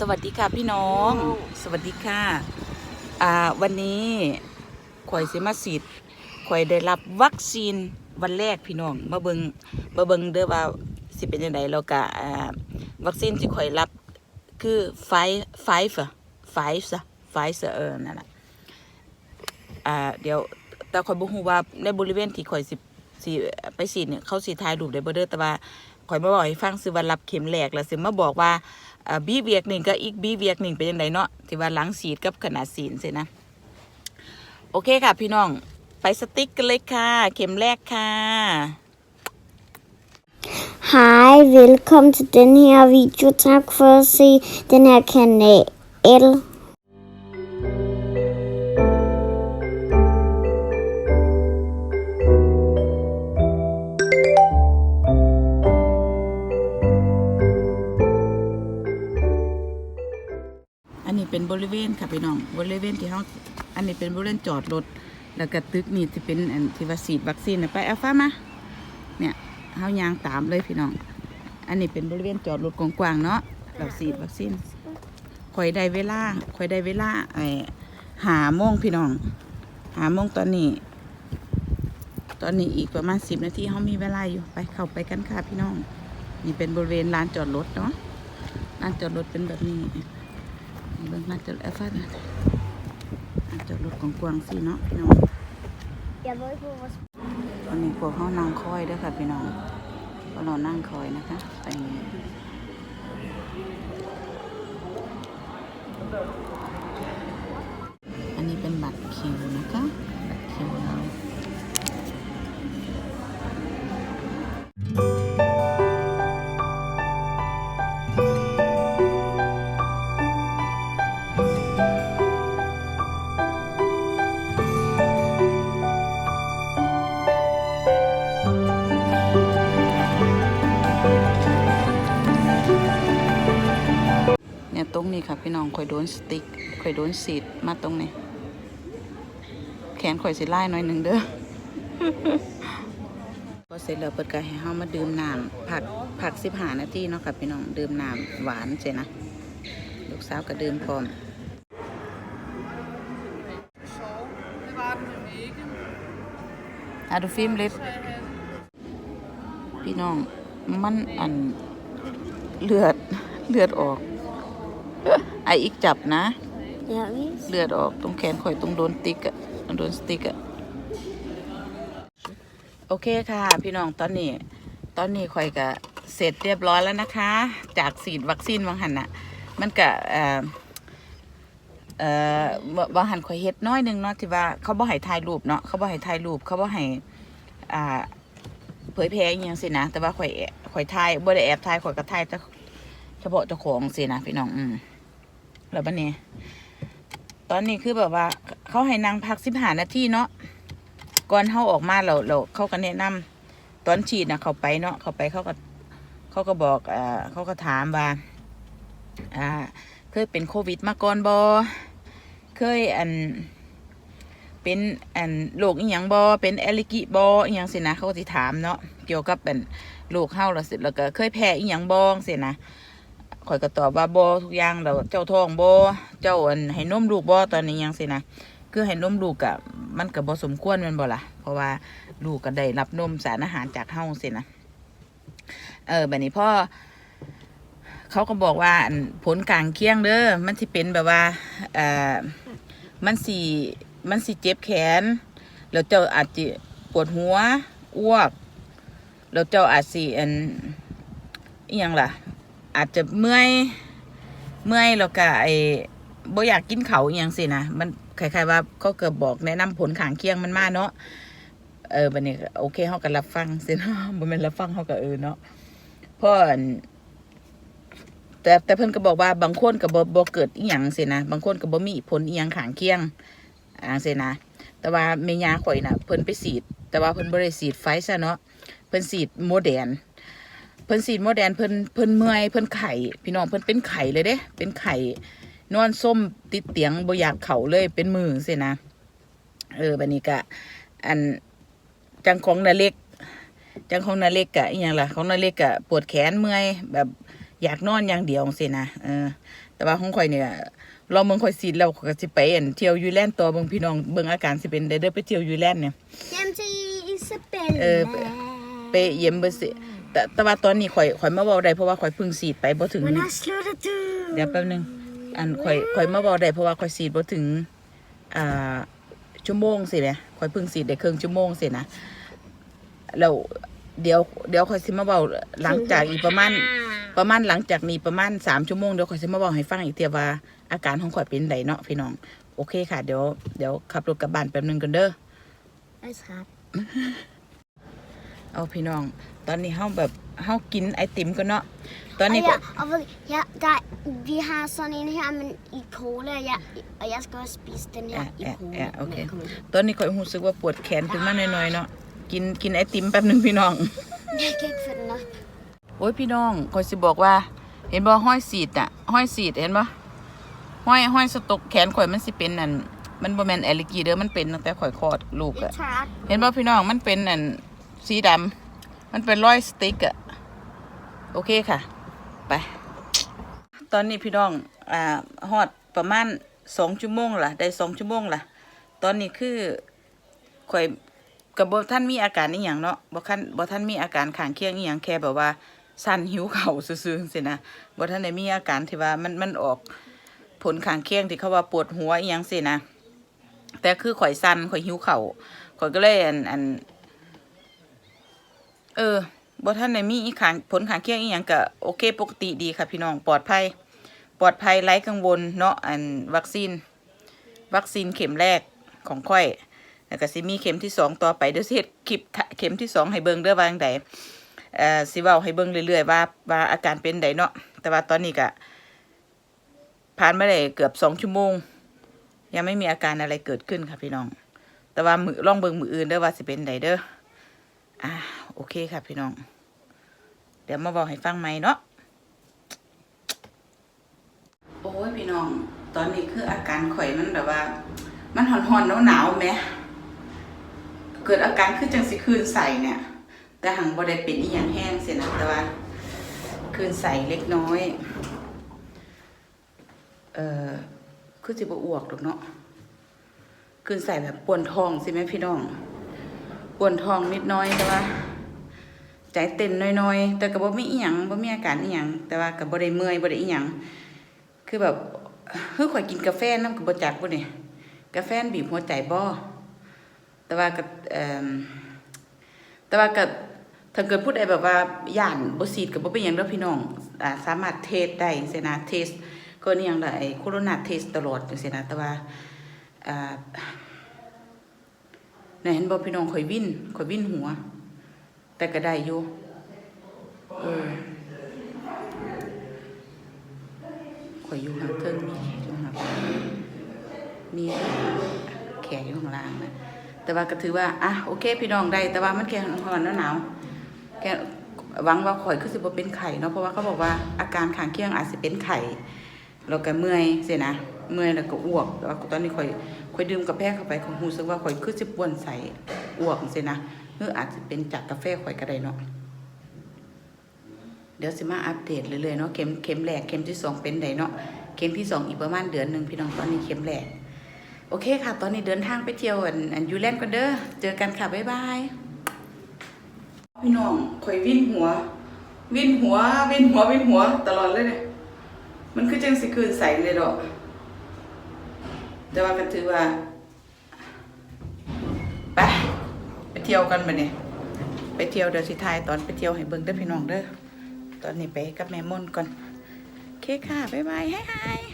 สวัสดีค่ะพี่น้อง สวัสดีค่ะ อ่า วันนี้ข่อยสิมาฉีดข่อยได้รับวัคซีนวันแรกพี่น้อง มาเบิงมาเบิงเด้อว่าสิเป็นยังไงแล้วก็อ่า วัคซีนที่ข่อยรับคือไฟไฟฟ์ไฟฟ์ไฟฟ์เออนั่นแหละอ่า เดี๋ยว แต่ข่อยบ่ฮู้ว่าในบริเวณที่ข่อยสิสิไปฉีดเนี่ยเขาสิถ่ายรูปได้บ่เด้อแต่ว่าข่อยมาบอกให้ฟังซื้อว่ารับเข็มแรกแล้วสิมาบอกว่า บีเวียกหนึ่งก็อีกบีเวียกหนึ่งเป็นยังไงเนาะที่ว่าหลังสีดกับขนาดสีนสินะโอเคค่ะ พี่น้องไปสติ๊กกันเลยค่ะ เข็มแรกค่ะ Hej, velkommen til den her video. Tak for at se den her kanal. บริเวณค่ะพี่น้องบริเวณที่เขาอันนี้เป็นบริเวณจอดรถแล้วก็ตึกนี่ที่เป็นอันที่ว่าฉีดวัคซีนนะไปเอาฟ้ามาเนี่ยเขายางตามเลยพี่น้อง อันนี้เป็นบริเวณจอดรถกว้างๆเนาะเราฉีดวัคซีนข่อยได้เวลาข่อยได้เวลาไอ้หาโมงพี่น้อง หาโมงตอนนี้ ตอนนี้อีกประมาณสิบนาทีเขามีเวลาอยู่ไปเข้าไปกันค่ะพี่น้อง นี่เป็นบริเวณลานจอดรถเนาะลานจอดรถเป็นแบบนี้ เบิ่งลานจอดรถแอฟฟันลานจอดรถกว้างๆสิเนาะพี่น้อง Jeg ved ikke, hvor ตอนนี้พวกเขานั่งคอยเด้วยค่ะพี่น้องพวกเรานั่งคอยนะคะไปนี้อันนี้เป็นบัตรคิว ค่ะพี่น้องข่อยโดนสติ๊กข่อยโดนสีดมาตรงนี้ แขนข่อยสิไล่หน่อยหนึ่งเด้อพอเสร็จแล้วเปิดกายให้เฮามาดื่มน้ำผักผักสิบหานาทีเนาะค่ะพี่น้องดื่มน้ำหวานเจนะลูกสาวก็ดื่มพร้อมอาดูฟิล์มเล็บพี่น้องมันอันเลือดเลือดออก ไออีกจับนะ Jeg vil เลือดออกตรงแขนข่อยตรงโดนติ๊กอะโดนสติ๊กอะโอเคค่ะ พี่น้องตอนนี้ ตอนนี้ข่อยก็เสร็จเรียบร้อยแล้วนะคะ จากฉีดวัคซีนวังหันอะมันก็เอ่อเอ่อวังหันข่อยเฮ็ดน้อยหนึงเนาะที่ว่าเขาบ่ให้ถ่ายรูปเนาะเขาบ่ให้ถ่ายรูปเขาบ่ให้อ่าเผยแพร่อหยังสินะแต่ว่าข่อยแอบข่อยถ่ายบ่ได้แอบถ่ายข่อยก็ถ่ายแต่เฉพาะเจ้าของสินะพี่น้องอืม แล้วบัดนี้ ตอนนี้คือแบบว่า เขาให้นั่งพักสิบห้านาทีเนาะก่อนเขาออกมาเราเราเขาก็แนะนำตอนฉีดนะเขาไปเนาะเขาไปเขาก็เขาก็บอกอ่าเขาก็ถามว่าอ่า เคยเป็นโควิดมาก่อนบอเคยอันเป็นอันโรคอีหยังบอเป็นแอลลิกิบออีหยังสินะเขาก็สิถามเนาะเกี่ยวกับเป็นโรคเฮาแล้วสิแล้วก็เคยแพ้อีหยังบองสินะ ข่อยก็ตอบว่าบอทุกอย่างแล้วเจ้าท้องบอเจ้าอันให้นมลูกบอตอนนี้ยังสินะคือให้นมลูกอะมันก็บ่สมควรมันบ่ละเพราะว่าลูกก็ได้รับนมสารอาหารจากเฮาสินะเออแบบนี้พ่อเขาก็บอกว่าอันผลกลางเคียงเด้อมันสิเป็นแบบว่าเอ่อมันสิมันสิเจ็บแขนแล้วเจ้าอาจจะปวดหัวอ้วกแล้วเจ้าอาจสิอันอหยังล่ะ อาจจะเมื่อยเมื่อยแล้วก็ไอ้บ่อยากกินเขาอย่างสินะมันคล้ายๆว่าเขาเกิดบอกแนะนำผลขางเคียงมันมาเนาะเออบันนี้ก็โอเคเขาก็รับฟังสินะบ่แม่นรับฟังเขาก็เออเนาะเพราะอันแต่แต่เพิ่นก็บอกว่าบางคนก็บ่บ่เกิดอีหยังสินะบางคนก็บ่มีผลอีหยังขางเคียงอ่าสินะแต่ว่าแม่ย่าข่อยน่ะเพิ่นไปฉีด แต่ว่าเพิ่นบ่ได้ฉีดไฟซะเนาะเพิ่นฉีดโมเดร์น เพิ่นสีดโมแดนเพิ่นเพิ่นเมื่อยเพิ่นไข่พี่น้องเพิ่นเป็นไข่เลยเด้เป็นไข่นอนส้มติดเตียงบ่อยากเข่าเลยเป็นมือสินะเออบัดนี้ก็อันจังของนาเล็ก จังของนาเล็กกะอีหยังล่ะของนาเล็กกะปวดแขนเมื่อยแบบอยากนอนอย่างเดียวสินะเออ แต่ว่าของข่อยเนี่ยเราเมืองข่อยซีดแล้วข่อยก็สิไปอั่นเที่ยวยูแลนด์ตัวเบิ่งพี่น้องเบิ่งอาการสิเป็นได้เด้อไปเที่ยวยูแลนด์เนี่ย Hem till Isabella. เออไปเยี่ยมเบิ่งสิ แต่แต่ว่าตอนนี้ข่อยข่อยมาเว้าได้เพราะว่าข่อยเพิ่งซีดไปบ่ถึง Men han slår det du. เดี๋ยวแป๊บนึง อันข่อยข่อยมาเว้าได้เพราะว่าข่อยซีดบ่ถึง อ่า ชั่วโมงสิแหมข่อยเพิ่งซีดได้ครึ่งชั่วโมงสินะแล้วเดี๋ยวเดี๋ยวข่อยสิมาเว้าหลังจากอีกประมาณ ประมาณหลังจากนี้ประมาณสามชั่วโมงเดี๋ยวข่อยสิมาบอกให้ฟังอีกเทียว่าอาการของข่อยเป็นไดเนาะพี่น้อง โอเคค่ะ เดี๋ยวเดี๋ยวขับรถกลับบ้านแป๊บนึงกันเด้อ Es hat. เอาพี่น้อง ตอนนี้เฮาแบบเฮากินไอติมกันเนาะตอนนี้ Ah, ก็ ja, og ved- ja, der, vi har sådan en her men i cola, ja, og jeg skal også spise den her Ja, i ja, cola. ja, okay. Kom. ตอนนี้ข่อยรู้สึกว่าปวดแขนขึ้นมาหน่อยๆเนาะกินกินไอติมแป๊บนึงพี่น้อง Jeg kan ikke få den op. โอ้ยพี่น้องข่อยสิบอกว่า เห็นบ่ห้อยสีดอะห้อยสีดเห็นบ่ห้อยห้อยสตกแขนข่อยมันสิเป็นอันมันบ่แม่นแอลเลกีเด้อมันเป็นตั้งแต่ข่อยคลอดลูก Jeg อะ tager เห็นป่ะพี่น้องมันเป็นอันสีดำ มันเป็นรอยสติ๊กอะโอเคค่ะ ไป ตอนนี้พี่น้อง อ่าฮอดประมาณสองชั่วโมงละได้สองชั่วโมงละตอนนี้คือข่อยกับบท่านมีอาการนี่อย่างเนาะบท่านบท่านมีอาการขางเคียงอีหยังแค่แบบว่าสั่นหิวเข่าซื่อๆสินะบท่านได้มีอาการที่ว่ามันมันออกผลขางเคียงที่เขาว่าปวดหัวอีหยังสินะแต่คือข่อยสั่นข่อยหิวเข่าข่อยก็เลยอันอัน เออบท่านได้มีอีขางผลขางเคียงอีหยังก็โอเค ปกติดีค่ะพี่น้องปลอดภัย ปลอดภัยไร้กังวลเนาะอันวัคซีน วัคซีนเข็มแรกของค่อยแล้วก็สิมีเข็มที่สองต่อไปเดี๋ยวสิเฮ็ดคลิปเข็มที่สองให้เบิ่งเด้อว่าจั่งใดเอ่อสิเว้าให้เบิ่งเรื่อยๆว่าว่าอาการเป็นใดเนาะแต่ว่าตอนนี้ก็ผ่านมาได้เกือบสองชั่วโมง ยังไม่มีอาการอะไรเกิดขึ้นค่ะพี่น้อง แต่ว่ามือลองเบิ่งมืออื่นเด้อว่าสิเป็นใดเด้อ อ่าโอเคค่ะพี่น้อง เดี๋ยวมาบอกให้ฟังใหมเนาะโอ้ยพี่น้อง ตอนนี้คืออาการข่อยมันแบบว่า มันหอนหอนหนาวหนาวๆแหมเกิดอาการคือจังสิคืนใส่เนี่ย แต่หังบ่ได้เป็นอีหยังแห้งเสียนะแต่ว่าคืนใส่เล็กน้อย เอ่อคือสิบ่อ้วกดอกเนาะคืนใส่แบบปวดท้องสิแม่พี่น้อง ปวดท้องนิดน้อยแต่ว่าใจเต้นน้อยๆ แต่ก็บ่มีอีหยังบ่มีอาการอีหยังแต่ว่าก็บ่ได้เมื่อยบ่ได้อีหยังคือแบบเฮ้ยข่อยกินกาแฟน้ำก็บ่จักบ่นี่ยกาแฟบีบหัวใจบ่แต่ว่าก็เอ่อแต่ว่าก็ถ้าเกิดผู้ใดแบบว่าย่านบ่ฉีดก็บ่เป็นหยังเด้อพี่น้องอ่าสามารถเทสได้จังซี่นะเทสก็นี่หยังล่ะไอ้โคโรนาเทสตลอดจังซี่นะแต่ว่าอ่า น่ะเห็นบอกพี่น้องข่อยวิ่นข่อยวิ่นหัว แต่ก็ได้อยู่เออข่อยอยู่ข้างเทิงมีขกอยู่ข้างหลังมีแขกอยู่ข้างล่างนะแต่ว่าก็ถือว่าอะโอเค พี่น้องได้ แต่ว่ามันแค่ร้อนหนาวแค่หวังว่าข่อยคือสิบ่เป็นไข่เนาะเพราะว่าเขาบอกว่าอาการขางเคียงอาจสิเป็นไข่แล้วก็เมื่อยเสินะ เมื่อยแล้วก็อ้วกแต่ว่าตอนนี้ข่อยข่อยดื่มกาแฟเข้าไปข่อยรู้สึกว่าข่อยคือสิปวนใส่อ้วกสินะหรืออาจจะเป็นจากกาแฟข่อยก็ได้เนาะเดี๋ยวสิมาอัปเดตเรื่อยๆเนาะเข็มเข็มแรกเข็มที่สองเป็นไดเนาะเข็มที่สองอีกประมาณเดือนหนึ่งพี่น้องตอนนี้เข็มแรกโอเคค่ะ ตอนนี้เดินทางไปเที่ยวอันอันยูแลนด์กันเด้อเจอกันค่ะบ๊ายบายพี่น้องข่อยวิ่นหัว วิ่นหัววิ่นหัววิ่นหัวตลอดเลยเนี่ยมันคือจังสิคืนใสเลยดอก แต่ว่าก็ถือว่าไปไปเที่ยวกันมาเนี่ยไปเที่ยวเดี๋ยวสิทายตอนไปเที่ยวให้เบิ่งเด้อพี่น้องเด้อตอนนี้ไปกับแม่มนก่อน โอเคค่ะ บ๊ายบายให้